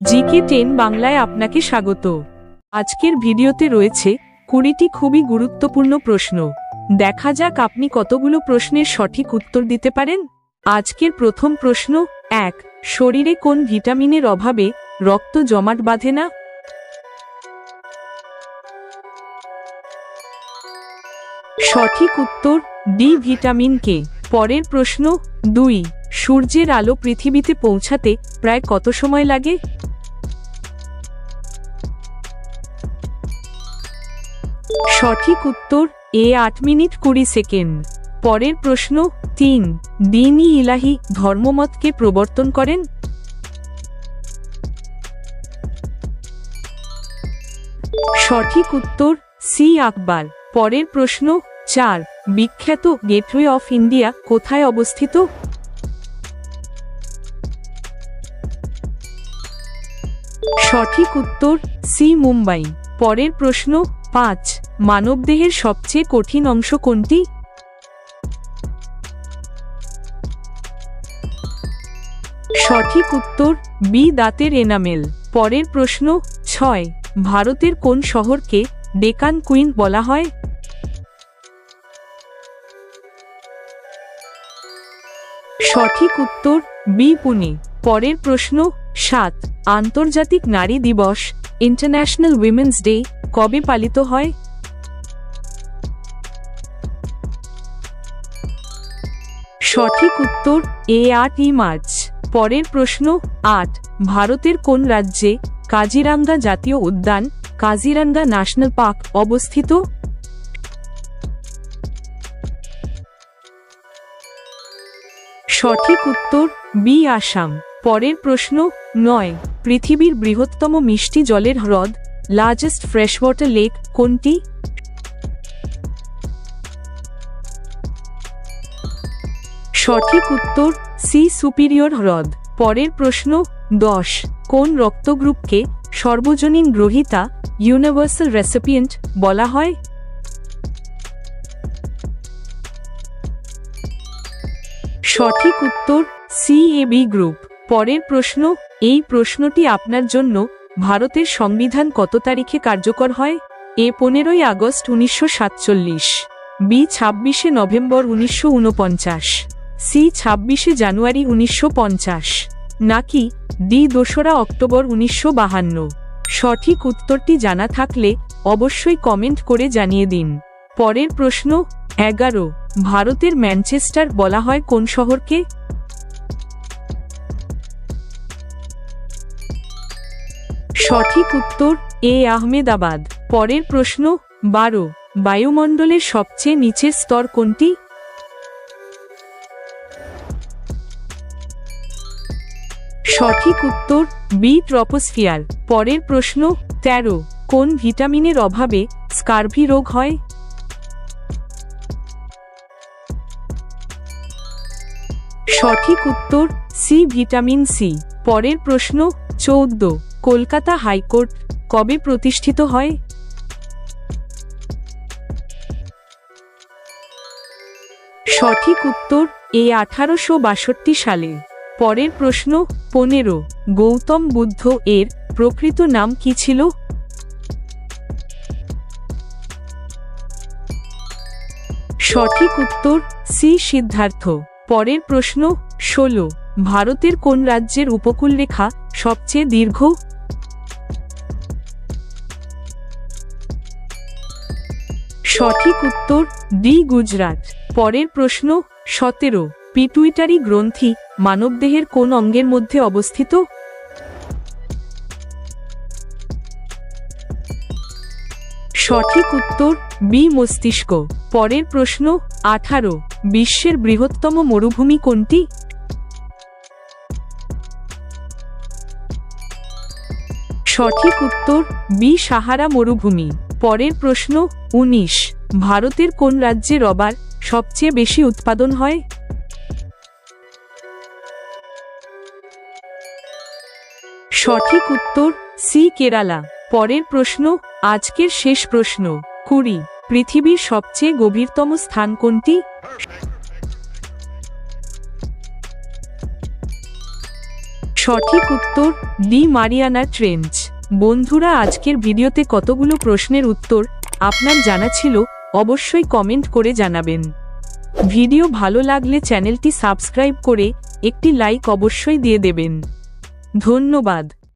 GK ten বাংলায় আপনাকে স্বাগত। আজকের ভিডিওতে রয়েছে কুড়িটি খুবই গুরুত্বপূর্ণ প্রশ্ন। দেখা যাক আপনি কতগুলো প্রশ্নের সঠিক উত্তর দিতে পারেন। আজকের প্রথম প্রশ্ন, এক, শরীরে কোন ভিটামিনের অভাবে রক্ত জমাট বাঁধে না? সঠিক উত্তর, ডি ভিটামিন কে। পরের প্রশ্ন, দুই, সূর্যের আলো পৃথিবীতে পৌঁছাতে প্রায় কত সময় লাগে? সঠিক উত্তর এ আট মিনিট কুড়ি সেকেন্ড। পরের প্রশ্ন তিন, দিনই ইলাহি ধর্মমতকে প্রবর্তন করেন? সঠিক উত্তর সি আকবর পরের প্রশ্ন চার, বিখ্যাত গেটওয়ে অফ ইন্ডিয়া কোথায় অবস্থিত? সঠিক উত্তর সি মুম্বাই। পরের প্রশ্ন পাঁচ, মানবদেহের সবচেয়ে কঠিন অংশ কোনটি? সঠিক উত্তর, বি দাঁতের এনামেল। পরের প্রশ্ন, ছয়, ভারতের কোন শহরকে ডেকান কুইন বলা হয়? সঠিক উত্তর, বি পুনে। পরের প্রশ্ন, সাত, আন্তর্জাতিক নারী দিবস, ইন্টারন্যাশনাল উইমেন্স ডে কবে পালিত হয়? সঠিক উত্তর, এ আটই মার্চ। পরের প্রশ্ন, আট, ভারতের কোন রাজ্যে কাজিরাঙ্গা জাতীয় উদ্যান, কাজিরাঙ্গা ন্যাশনাল পার্ক অবস্থিত? সঠিক উত্তর, বি আসাম। পরের প্রশ্ন, নয়, পৃথিবীর বৃহত্তম মিষ্টি জলের হ্রদ লার্জেস্ট ফ্রেশওয়াটার লেক কোনটি সঠিক উত্তর সি সুপিরিয়র হ্রদ। পরের প্রশ্ন, দশ। কোন রক্তগ্রুপকে সর্বজনীন গ্রহিতা ইউনিভার্সাল রেসিপিয়েন্ট বলা হয়? সঠিক উত্তর সি এ বি গ্রুপ পরের প্রশ্ন, এই প্রশ্নটি আপনার জন্য ভারতের সংবিধান কত তারিখে কার্যকর হয়? এ পনেরোই আগস্ট উনিশশো সাতচল্লিশ, বি ছাব্বিশে নভেম্বর উনিশশো উনপঞ্চাশ, সি ছাব্বিশে জানুয়ারি উনিশশো পঞ্চাশ, নাকি ডি দোসরা অক্টোবর উনিশশো বাহান্ন? সঠিক উত্তরটি জানা থাকলে অবশ্যই কমেন্ট করে জানিয়ে দিন। পরের প্রশ্ন, এগারো, ভারতের ম্যানচেস্টার বলা হয় কোন শহরকে? সঠিক উত্তর, এ আহমেদাবাদ। পরের প্রশ্ন, বারো, বায়ুমণ্ডলের সবচেয়ে নিচের স্তর কোনটি? সঠিক উত্তর, বি ট্রপোস্ফিয়ার। পরের প্রশ্ন ১৩ কোন ভিটামিনের অভাবে স্কার্ভি রোগ হয়? সঠিক উত্তর সি ভিটামিন সি। পরের প্রশ্ন, চৌদ্দ, কলকাতা হাইকোর্ট কবে প্রতিষ্ঠিত হয়? সঠিক উত্তর এ আঠারোশো বাষট্টি সালে। পরের প্রশ্ন, পনেরো, গৌতম বুদ্ধ এর প্রকৃত নাম কি ছিল? সঠিক উত্তর, সি সিদ্ধার্থ। পরের প্রশ্ন, ষোলো। ভারতের কোন রাজ্যের উপকূল রেখা সবচেয়ে দীর্ঘ? সঠিক উত্তর, ডি, গুজরাট। পরের প্রশ্ন, সতেরো। পিটুইটারি গ্রন্থি মানবদেহের কোন অঙ্গের মধ্যে অবস্থিত? সঠিক উত্তর, বি, মস্তিষ্ক। পরের প্রশ্ন, আঠারো। বিশ্বের বৃহত্তম মরুভূমি কোনটি? সঠিক উত্তর, বি, সাহারা মরুভূমি। পরের প্রশ্ন ১৯ ভারতের কোন রাজ্যে রবার সবচেয়ে বেশি উৎপাদন হয়? সঠিক উত্তর, সি, কেরালা। পরের প্রশ্ন, আজকের শেষ প্রশ্ন, কুড়ি, পৃথিবীর সবচেয়ে গভীরতম স্থান কোনটি? সঠিক উত্তর, ডি মারিয়ানা ট্রেঞ্চ। বন্ধুরা, আজকের ভিডিওতে কতগুলো প্রশ্নের উত্তর আপনার জানা ছিল, অবশ্যই কমেন্ট করে জানাবেন। ভিডিও ভালো লাগলে চ্যানেলটি সাবস্ক্রাইব করে একটি লাইক অবশ্যই দিয়ে দেবেন। ধন্যবাদ।